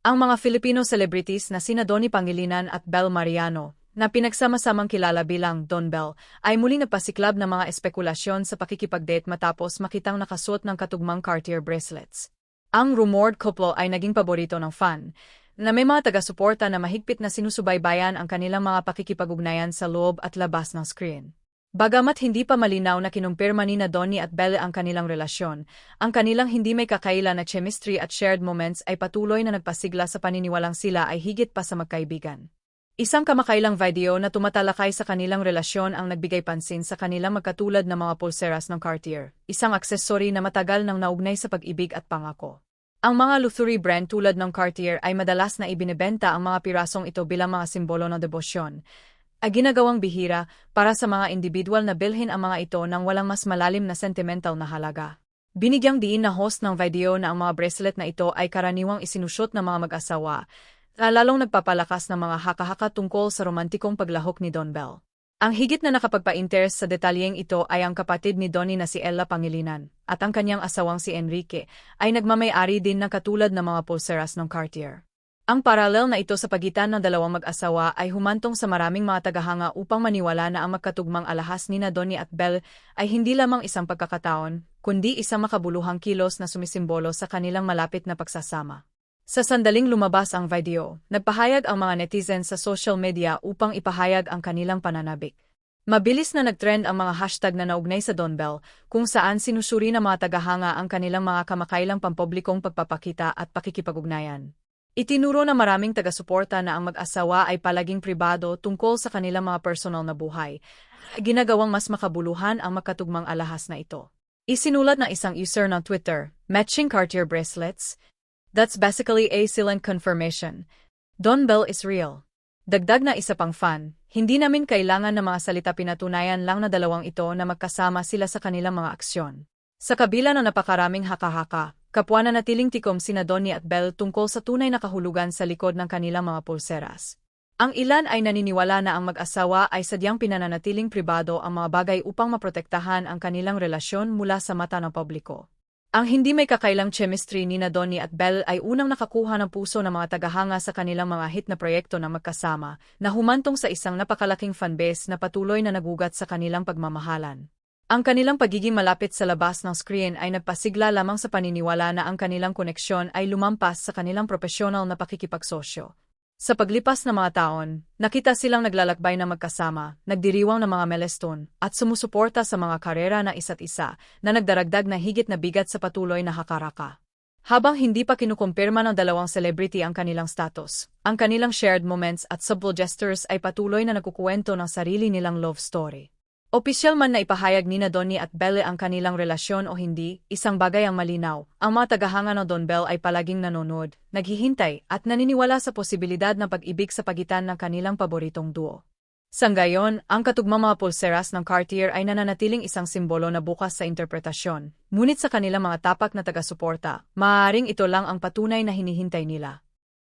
Ang mga Filipino celebrities na sina Donnie Pangilinan at Bel Mariano, na pinagsama-samang kilala bilang Don Bell, ay muli napasiklab ng mga espekulasyon sa pakikipag-date matapos makitang nakasuot ng katugmang Cartier bracelets. Ang rumored couple ay naging paborito ng fan, na may mga taga-suporta na mahigpit na sinusubaybayan ang kanilang mga pakikipag-ugnayan sa loob at labas ng screen. Bagamat hindi pa malinaw na kinumpirma ni na Donnie at Belle ang kanilang relasyon, ang kanilang hindi may kakaila na chemistry at shared moments ay patuloy na nagpasigla sa paniniwalang sila ay higit pa sa magkaibigan. Isang kamakailang video na tumatalakay sa kanilang relasyon ang nagbigay pansin sa kanilang magkatulad na mga pulseras ng Cartier, isang aksesory na matagal nang naugnay sa pag-ibig at pangako. Ang mga luxury brand tulad ng Cartier ay madalas na ibinebenta ang mga pirasong ito bilang mga simbolo ng debosyon, ay ginagawang bihira para sa mga individual na bilhin ang mga ito ng walang mas malalim na sentimental na halaga. Binigyang diin na host ng video na ang mga bracelet na ito ay karaniwang isinusyot ng mga mag-asawa, lalong nagpapalakas ng mga haka-haka tungkol sa romantikong paglahok ni Don Bell. Ang higit na nakapagpa-interest sa detalyeng ito ay ang kapatid ni Donnie na si Ella Pangilinan, at ang kanyang asawang si Enrique, ay nagmamay-ari din na katulad ng mga pulseras ng Cartier. Ang paralel na ito sa pagitan ng dalawang mag-asawa ay humantong sa maraming mga tagahanga upang maniwala na ang magkatugmang alahas ni na Donnie at Belle ay hindi lamang isang pagkakataon, kundi isang makabuluhang kilos na sumisimbolo sa kanilang malapit na pagsasama. Sa sandaling lumabas ang video, nagpahayag ang mga netizens sa social media upang ipahayag ang kanilang pananabik. Mabilis na nagtrend ang mga hashtag na naugnay sa Don Bell, kung saan sinusuri ng mga tagahanga ang kanilang mga kamakailang pampublikong pagpapakita at pakikipag-ugnayan. Itinuro na maraming taga-suporta na ang mag-asawa ay palaging pribado tungkol sa kanilang mga personal na buhay. Ginagawang mas makabuluhan ang makatugmang alahas na ito. Isinulat ng isang user ng Twitter, matching Cartier bracelets. That's basically a silent confirmation. Don Bell is real. Dagdag na isa pang fan, hindi namin kailangan ng mga salita pinatunayan lang na dalawang ito na magkasama sila sa kanilang mga aksyon. Sa kabila ng napakaraming haka-haka, Kapwa na natiling tikom sina Donnie at Belle tungkol sa tunay na kahulugan sa likod ng kanilang mga pulseras. Ang ilan ay naniniwala na ang mag-asawa ay sadyang pinananatiling pribado ang mga bagay upang maprotektahan ang kanilang relasyon mula sa mata ng publiko. Ang hindi may kakailang chemistry ni na Donnie at Belle ay unang nakakuha ng puso ng mga tagahanga sa kanilang mga hit na proyekto na magkasama, na humantong sa isang napakalaking fanbase na patuloy na nagugat sa kanilang pagmamahalan. Ang kanilang pagiging malapit sa labas ng screen ay nagpasigla lamang sa paniniwala na ang kanilang koneksyon ay lumampas sa kanilang profesional na pakikipagsosyo. Sa paglipas ng mga taon, nakita silang naglalakbay na magkasama, nagdiriwang ng mga milestone, at sumusuporta sa mga karera na isa't isa na nagdaragdag na higit na bigat sa patuloy na hakaraka. Habang hindi pa kinukumpirma ng dalawang celebrity ang kanilang status, ang kanilang shared moments at subtle gestures ay patuloy na nagkukuwento ng sarili nilang love story. Opisyal man na ipahayag ni na Donnie at Belle ang kanilang relasyon o hindi, isang bagay ang malinaw. Ang mga tagahanga ng Don Bell ay palaging nanonood, naghihintay, at naniniwala sa posibilidad ng pag-ibig sa pagitan ng kanilang paboritong duo. Sanggayon, ang katugmang mga pulseras ng Cartier ay nananatiling isang simbolo na bukas sa interpretasyon, ngunit sa kanilang mga tapak na taga-suporta, maaaring ito lang ang patunay na hinihintay nila.